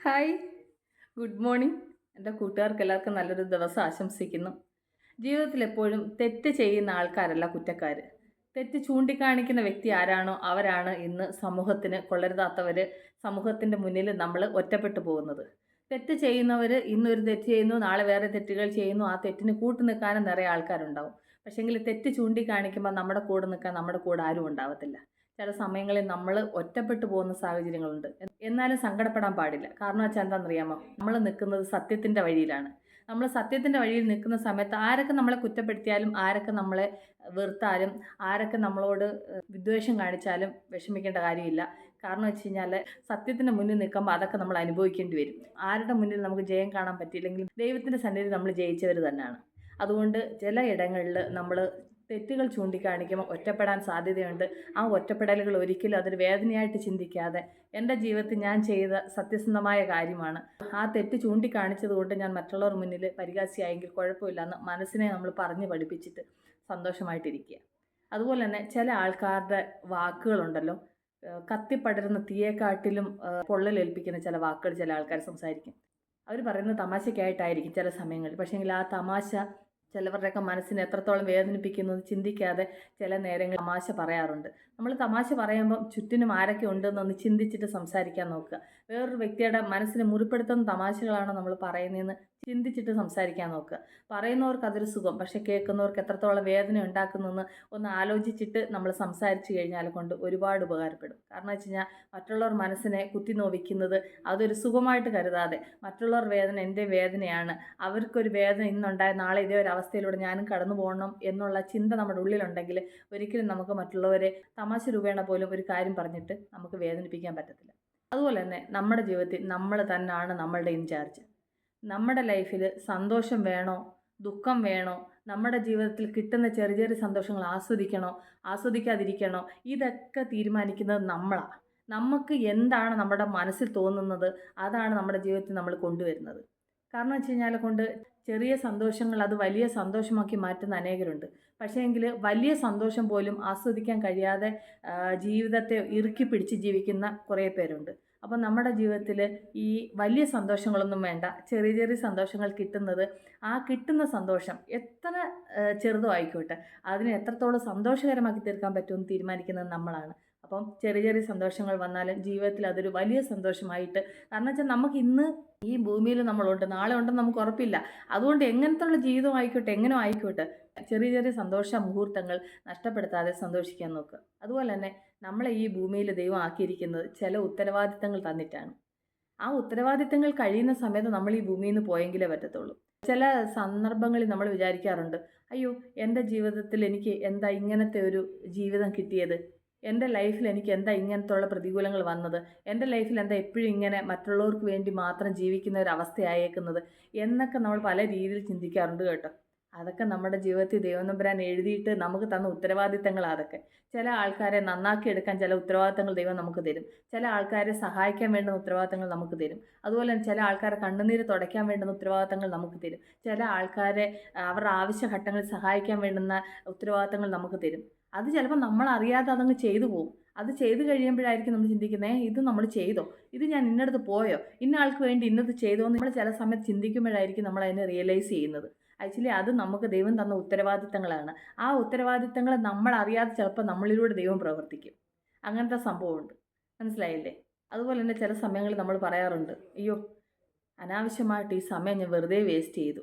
Hi good morning എന്റെ കൂട്ടുകാർക്ക് എല്ലാവർക്കും നല്ലൊരു ദിവസം ആശംസിക്കുന്നു. ജീവിതത്തിൽ എപ്പോഴും തെറ്റ് ചെയ്യുന്ന ആൾക്കാരല്ല കുറ്റക്കാർ തെറ്റ് ചൂണ്ടിക്കാണിക്കുന്ന വ്യക്തി ആരാണോ അവരാണ് ഇന്ന് സമൂഹത്തിന് കൊള്ളരുതാത്തവർ സമൂഹത്തിന്റെ മുന്നിൽ നമ്മൾ ഒറ്റപ്പെട്ടു പോകുന്നത്. തെറ്റ് ചെയ്യുന്നവർ ഇന്നൊരു തെറ്റ് ചെയ്യുന്നു നാളെ വേറെ തെറ്റുകൾ ചെയ്യുന്നു ആ തെറ്റിന് കൂട്ടു നിൽക്കാനും നിറയെ ആൾക്കാരുണ്ടാവും. പക്ഷേങ്കിൽ തെറ്റ് ചൂണ്ടിക്കാണിക്കുമ്പോൾ നമ്മുടെ കൂടെ നിൽക്കാൻ നമ്മുടെ കൂടെ ആരും ഉണ്ടാവത്തില്ല. ചില സമയങ്ങളിൽ നമ്മൾ ഒറ്റപ്പെട്ടു പോകുന്ന സാഹചര്യങ്ങളുണ്ട്. എന്നാലും സങ്കടപ്പെടാൻ പാടില്ല. കാരണം വെച്ചാൽ എന്താണെന്നറിയാമോ നമ്മൾ നിൽക്കുന്നത് സത്യത്തിന്റെ വഴിയിലാണ്. നമ്മൾ സത്യത്തിന്റെ വഴിയിൽ നിൽക്കുന്ന സമയത്ത് ആരൊക്കെ നമ്മളെ കുറ്റപ്പെടുത്തിയാലും ആരൊക്കെ നമ്മളെ വെറുത്താലും ആരൊക്കെ നമ്മളോട് വിദ്വേഷം കാണിച്ചാലും വിഷമിക്കേണ്ട കാര്യമില്ല. കാരണം വെച്ച് കഴിഞ്ഞാൽ സത്യത്തിന്റെ മുന്നിൽ നിൽക്കുമ്പോൾ അതൊക്കെ നമ്മൾ അനുഭവിക്കേണ്ടി വരും. ആരുടെ മുന്നിൽ നമുക്ക് ജയം കാണാൻ പറ്റിയില്ലെങ്കിലും ദൈവത്തിന്റെ സന്നിധി നമ്മൾ ജയിച്ചവർ തന്നെയാണ് അതുകൊണ്ട് ചില ഇടങ്ങളിൽ നമ്മൾ തെറ്റുകൾ ചൂണ്ടിക്കാണിക്കുമ്പോൾ ഒറ്റപ്പെടാൻ സാധ്യതയുണ്ട്. ആ ഒറ്റപ്പെടലുകൾ ഒരിക്കലും അതൊരു വേദനയായിട്ട് ചിന്തിക്കാതെ എന്റെ ജീവിതത്തിൽ ഞാൻ ചെയ്ത സത്യസന്ധമായ കാര്യമാണ്. ആ തെറ്റ് ചൂണ്ടിക്കാണിച്ചത് കൊണ്ട് ഞാൻ മറ്റുള്ളവർ മുന്നിൽ പരിഹാസിയായെങ്കിൽ കുഴപ്പമില്ലെന്ന് മനസ്സിനെ നമ്മൾ പറഞ്ഞ് പഠിപ്പിച്ചിട്ട് സന്തോഷമായിട്ടിരിക്കുക. അതുപോലെ തന്നെ ചില ആൾക്കാരുടെ വാക്കുകളുണ്ടല്ലോ. കത്തിപ്പടരുന്ന തീയെക്കാട്ടിലും പൊള്ളലേൽപ്പിക്കുന്ന ചില വാക്കുകൾ ചില ആൾക്കാർ സംസാരിക്കും. അവർ പറയുന്നത് തമാശയ്ക്കായിട്ടായിരിക്കും ചില സമയങ്ങളിൽ. പക്ഷേങ്കിൽ ആ തമാശ ചിലവരുടെയൊക്കെ മനസ്സിനെ എത്രത്തോളം വേദനിപ്പിക്കുന്നത് ചിന്തിക്കാതെ ചില നേരങ്ങൾ തമാശ പറയാറുണ്ട്. നമ്മൾ തമാശ പറയുമ്പോൾ ചുറ്റിനും ആരൊക്കെ ഉണ്ടെന്നൊന്ന് ചിന്തിച്ചിട്ട് സംസാരിക്കാൻ നോക്കുക. വേറൊരു വ്യക്തിയുടെ മനസ്സിനെ മുറിപ്പെടുത്തുന്ന തമാശകളാണ് നമ്മൾ പറയുന്നതെന്ന് ചിന്തിച്ചിട്ട് സംസാരിക്കാൻ നോക്കുക പറയുന്നവർക്ക് അതൊരു സുഖം പക്ഷെ കേൾക്കുന്നവർക്ക് എത്രത്തോളം വേദന ഉണ്ടാക്കുന്നതെന്ന് ഒന്ന് ആലോചിച്ചിട്ട് നമ്മൾ സംസാരിച്ചു കഴിഞ്ഞാൽ കൊണ്ട് ഒരുപാട് ഉപകാരപ്പെടും. കാരണം വെച്ച് കഴിഞ്ഞാൽ മറ്റുള്ളവർ മനസ്സിനെ കുത്തി നോവിക്കുന്നത് അതൊരു സുഖമായിട്ട് കരുതാതെ മറ്റുള്ളവർ വേദന എന്റെ വേദനയാണ് അവർക്കൊരു വേദന ഇന്നുണ്ടായ നാളെ ഇതേ ഒരു അവസ്ഥയിലൂടെ ഞാനും കടന്നു പോകണം എന്നുള്ള ചിന്ത നമ്മുടെ ഉള്ളിലുണ്ടെങ്കിൽ ഒരിക്കലും നമുക്ക് മറ്റുള്ളവരെ തമാശ രൂപേണ പോലും ഒരു കാര്യം പറഞ്ഞിട്ട് നമുക്ക് വേദനിപ്പിക്കാൻ പറ്റത്തില്ല. അതുപോലെ തന്നെ നമ്മുടെ ജീവിതത്തിൽ നമ്മൾ തന്നെയാണ് നമ്മളുടെ ഇൻചാർജ്. നമ്മുടെ ലൈഫിൽ സന്തോഷം വേണോ? ദുഃഖം വേണോ? നമ്മുടെ ജീവിതത്തിൽ കിട്ടുന്ന ചെറിയ ചെറിയ സന്തോഷങ്ങൾ ആസ്വദിക്കണോ? ആസ്വദിക്കാതിരിക്കണോ? ഇതൊക്കെ തീരുമാനിക്കുന്നത് നമ്മളാണ് നമുക്ക് എന്താണ് നമ്മുടെ മനസ്സിൽ തോന്നുന്നത്? അതാണ് നമ്മുടെ ജീവിതത്തിൽ നമ്മൾ കൊണ്ടുവരുന്നത്. കാരണം വെച്ച് കഴിഞ്ഞാൽ കൊണ്ട് ചെറിയ സന്തോഷങ്ങൾ അത് വലിയ സന്തോഷമാക്കി മാറ്റുന്ന അനേകരുണ്ട്. പക്ഷേ എങ്കിൽ വലിയ സന്തോഷം പോലും ആസ്വദിക്കാൻ കഴിയാതെ ജീവിതത്തെ ഇറുക്കി പിടിച്ച് ജീവിക്കുന്ന കുറേ പേരുണ്ട്. അപ്പം നമ്മുടെ ജീവിതത്തിൽ ഈ വലിയ സന്തോഷങ്ങളൊന്നും വേണ്ട. ചെറിയ ചെറിയ സന്തോഷങ്ങൾ കിട്ടുന്നത് ആ കിട്ടുന്ന സന്തോഷം എത്ര ചെറുതോ ആയിക്കോട്ടെ അതിനെ എത്രത്തോളം സന്തോഷകരമാക്കി തീർക്കാൻ പറ്റുമെന്ന് തീരുമാനിക്കുന്നത് നമ്മളാണ്. അപ്പം ചെറിയ ചെറിയ സന്തോഷങ്ങൾ വന്നാലും ജീവിതത്തിൽ അതൊരു വലിയ സന്തോഷമായിട്ട് കാരണം വെച്ചാൽ നമുക്ക് ഇന്ന് ഈ ഭൂമിയിൽ നമ്മളുണ്ട് നാളെ ഉണ്ടെന്ന് നമുക്ക് ഉറപ്പില്ല. അതുകൊണ്ട് എങ്ങനത്തുള്ള ജീവിതം ആയിക്കോട്ടെ എങ്ങനെ ആയിക്കോട്ടെ ചെറിയ ചെറിയ സന്തോഷ മുഹൂർത്തങ്ങൾ നഷ്ടപ്പെടുത്താതെ സന്തോഷിക്കാൻ നോക്കുക. അതുപോലെ തന്നെ നമ്മളെ ഈ ഭൂമിയിൽ ദൈവം ആക്കിയിരിക്കുന്നത് ചില ഉത്തരവാദിത്തങ്ങൾ തന്നിട്ടാണ്. ആ ഉത്തരവാദിത്തങ്ങൾ കഴിയുന്ന സമയത്ത് നമ്മൾ ഈ ഭൂമിയിൽ നിന്ന് പോയെങ്കിലേ പറ്റത്തുള്ളൂ. ചില സന്ദർഭങ്ങളിൽ നമ്മൾ വിചാരിക്കാറുണ്ട് അയ്യോ എന്റെ ജീവിതത്തിൽ എനിക്ക് എന്താ ഇങ്ങനത്തെ ഒരു ജീവിതം കിട്ടിയത്? എന്റെ ലൈഫിൽ എനിക്ക് എന്താ ഇങ്ങനത്തുള്ള പ്രതികൂലങ്ങൾ വന്നത്? എന്റെ ലൈഫിൽ എന്താ എപ്പോഴും ഇങ്ങനെ മറ്റുള്ളവർക്ക് വേണ്ടി മാത്രം ജീവിക്കുന്ന ഒരു അവസ്ഥയായേക്കുന്നത്? എന്നൊക്കെ നമ്മൾ പല രീതിയിൽ ചിന്തിക്കാറുണ്ട് കേട്ടോ. അതൊക്കെ നമ്മുടെ ജീവിതത്തിൽ ദൈവനമ്പരാൻ എഴുതിയിട്ട് നമുക്ക് തന്ന ഉത്തരവാദിത്തങ്ങൾ അതൊക്കെ. ചില ആൾക്കാരെ നന്നാക്കി എടുക്കാൻ ചില ഉത്തരവാദിത്തങ്ങൾ ദൈവം നമുക്ക് തരും. ചില ആൾക്കാരെ സഹായിക്കാൻ വേണ്ടുന്ന ഉത്തരവാദിത്തങ്ങൾ നമുക്ക് തരും. അതുപോലെ തന്നെ ചില ആൾക്കാരെ കണ്ണുനീര് തുടയ്ക്കാൻ വേണ്ടുന്ന ഉത്തരവാദിത്തങ്ങൾ നമുക്ക് തരും. ചില ആൾക്കാരെ അവരുടെ ആവശ്യഘട്ടങ്ങളിൽ സഹായിക്കാൻ വേണ്ടുന്ന ഉത്തരവാദിത്തങ്ങൾ നമുക്ക് തരും. അത് ചിലപ്പോൾ നമ്മൾ അറിയാതെ അതങ്ങ് ചെയ്തു പോകും. അത് ചെയ്ത് കഴിയുമ്പോഴായിരിക്കും നമ്മൾ ചിന്തിക്കുന്നത് ഇത് നമ്മൾ ചെയ്തോ? ഇത് ഞാൻ ഇന്നടത്ത് പോയോ? ഇന്ന ആൾക്ക് വേണ്ടി ഇന്നത് ചെയ്തോ എന്ന് നമ്മൾ ചില സമയത്ത് ചിന്തിക്കുമ്പോഴായിരിക്കും നമ്മൾ അതിനെ റിയലൈസ് ചെയ്യുന്നത്. ആക്ച്വലി അത് നമുക്ക് ദൈവം തന്ന ഉത്തരവാദിത്തങ്ങളാണ്. ആ ഉത്തരവാദിത്തങ്ങൾ നമ്മൾ അറിയാതെ ചിലപ്പോൾ നമ്മളിലൂടെ ദൈവം പ്രവർത്തിക്കും. അങ്ങനത്തെ സംഭവമുണ്ട്. മനസ്സിലായില്ലേ? അതുപോലെ തന്നെ ചില സമയങ്ങളിൽ നമ്മൾ പറയാറുണ്ട് അയ്യോ അനാവശ്യമായിട്ട് ഈ സമയം ഞാൻ വെറുതെ വേസ്റ്റ് ചെയ്തു.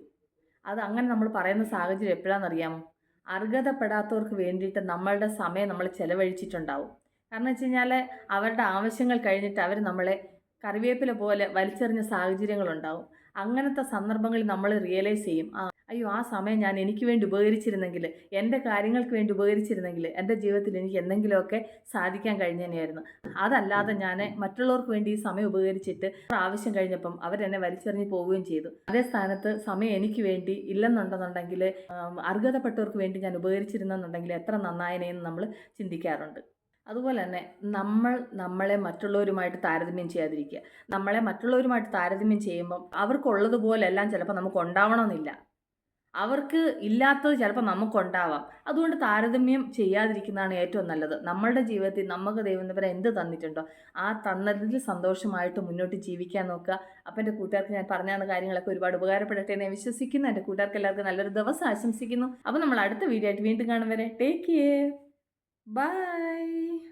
അത് അങ്ങനെ നമ്മൾ പറയുന്ന സാഹചര്യം എപ്പോഴാണെന്നറിയാമോ? അർഹതപ്പെടാത്തവർക്ക് വേണ്ടിയിട്ട് നമ്മളുടെ സമയം നമ്മൾ ചിലവഴിച്ചിട്ടുണ്ടാവും. കാരണം വെച്ച് കഴിഞ്ഞാൽ അവരുടെ ആവശ്യങ്ങൾ കഴിഞ്ഞിട്ട് അവർ നമ്മളെ കറിവേപ്പില പോലെ വലിച്ചെറിഞ്ഞ സാഹചര്യങ്ങളുണ്ടാവും. അങ്ങനത്തെ സന്ദർഭങ്ങളിൽ നമ്മൾ റിയലൈസ് ചെയ്യും ആ അയ്യോ ആ സമയം ഞാൻ എനിക്ക് വേണ്ടി ഉപകരിച്ചിരുന്നെങ്കിൽ എന്റെ കാര്യങ്ങൾക്ക് വേണ്ടി ഉപകരിച്ചിരുന്നെങ്കിൽ എന്റെ ജീവിതത്തിൽ എനിക്ക് എന്തെങ്കിലുമൊക്കെ സാധിക്കാൻ കഴിഞ്ഞതന്നെയായിരുന്നു അതല്ലാതെ ഞാൻ മറ്റുള്ളവർക്ക് വേണ്ടി ഈ സമയം ഉപകരിച്ചിട്ട് ആവശ്യം കഴിഞ്ഞപ്പം അവരെന്നെ വലിച്ചെറിഞ്ഞ് പോവുകയും ചെയ്തു. അതേ സ്ഥാനത്ത് സമയം എനിക്ക് വേണ്ടി ഇല്ലെന്നുണ്ടെന്നുണ്ടെങ്കിൽ അർഹതപ്പെട്ടവർക്ക് വേണ്ടി ഞാൻ ഉപകരിച്ചിരുന്നെന്നുണ്ടെങ്കിൽ എത്ര നന്നായനെയെന്ന് നമ്മൾ ചിന്തിക്കാറുണ്ട്. അതുപോലെ തന്നെ നമ്മൾ നമ്മളെ മറ്റുള്ളവരുമായിട്ട് താരതമ്യം ചെയ്യാതിരിക്കുക. നമ്മളെ മറ്റുള്ളവരുമായിട്ട് താരതമ്യം ചെയ്യുമ്പം അവർക്കുള്ളതുപോലെല്ലാം ചിലപ്പോൾ നമുക്ക് ഉണ്ടാവണമെന്നില്ല. അവർക്ക് ഇല്ലാത്തത് ചിലപ്പോൾ നമുക്കുണ്ടാവാം. അതുകൊണ്ട് താരതമ്യം ചെയ്യാതിരിക്കുന്നതാണ് ഏറ്റവും നല്ലത്. നമ്മളുടെ ജീവിതത്തിൽ നമുക്ക് ദൈവം വരെ എന്ത് തന്നിട്ടുണ്ടോ ആ തന്നതിൽ സന്തോഷമായിട്ട് മുന്നോട്ട് ജീവിക്കാൻ നോക്കുക. അപ്പം എന്റെ കൂട്ടുകാർക്ക് ഞാൻ പറഞ്ഞ കാര്യങ്ങളൊക്കെ ഒരുപാട് ഉപകാരപ്പെടട്ടെ എന്ന് വിശ്വസിക്കുന്നു. എന്റെ കൂട്ടുകാർക്ക് എല്ലാവർക്കും നല്ലൊരു ദിവസം ആശംസിക്കുന്നു. അപ്പോൾ നമ്മൾ അടുത്ത വീഡിയോ ആയിട്ട് വീണ്ടും കാണും വരെ. Take care bye